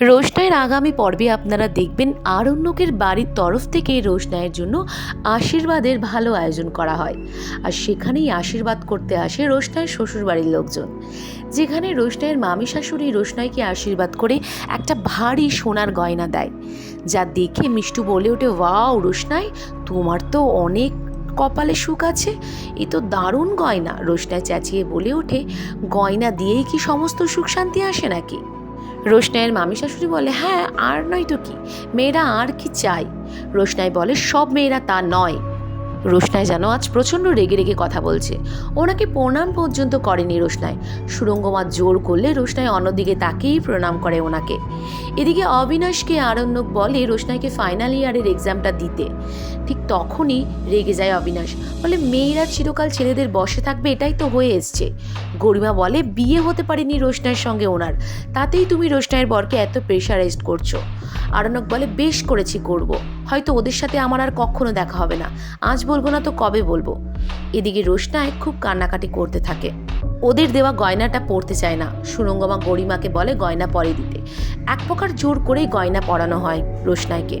রোশনাইয়ের আগামী পর্বে আপনারা দেখবেন আরণ্যকের বাড়ির তরফ থেকে রোশনাইয়ের জন্য আশীর্বাদের ভালো আয়োজন করা হয়। আর সেখানেই আশীর্বাদ করতে আসে রোশনাইয়ের শ্বশুরবাড়ির লোকজন। যেখানে রোশনাইয়ের মামি শাশুড়ি রোশনাইকে আশীর্বাদ করে একটা ভারী সোনার গয়না দেয়। যা দেখে মিষ্টু বলে ওঠে, ওয়াও রোশনাই, তোমার তো অনেক কপালে সুখ আছে। এ তো দারুণ গয়না। রোশনাই চেঁচিয়ে বলে ওঠে, গয়না দিয়েই কি সমস্ত সুখ শান্তি আসে নাকি? রোশনাইয়ের মামি শাশুড়ি বলে হ্যাঁ আর নয় তো কি? মেয়েরা আর কি চাই রোশনাই বলে, সব মেয়েরা তা নয়। রোশনাই যেন আজ প্রচণ্ড রেগে রেগে কথা বলছে। ওনাকে প্রণাম পর্যন্ত করেনি রোশনাই। সুরঙ্গমা জোর করলে রোশনাই অন্যদিকে তাকেই প্রণাম করে ওনাকে। এদিকে অবিনাশকে আরণ্যক বলে রোশনাইকে ফাইনাল ইয়ারের এক্সামটা দিতে। ঠিক তখনই রেগে যায় অবিনাশ। বলে, মেয়েরা চিরকাল ছেলেদের বসে থাকবে, এটাই তো হয়ে এসছে। গরিমা বলে, বিয়ে হতে পারেনি রোশনাইয়ের সঙ্গে ওনার। তাতেই তুমি রোশনাইয়ের বরকে এত প্রেশারাইজড করছ। আরণক বলে, বেশ করেছি, করব। হয়তো ওদের সাথে আমার আর কখনো দেখা হবে না। আজ বলব না তো কবে বলব। এদিকে রোশনায় খুব কান্নাকাটি করতে থাকে। ওদের দেওয়া গয়নাটা পরতে চায় না। সুরঙ্গমা গরিমাকে বলে গয়না পরে দিতে। এক প্রকার জোর করেই গয়না পরানো হয় রোশনাইকে।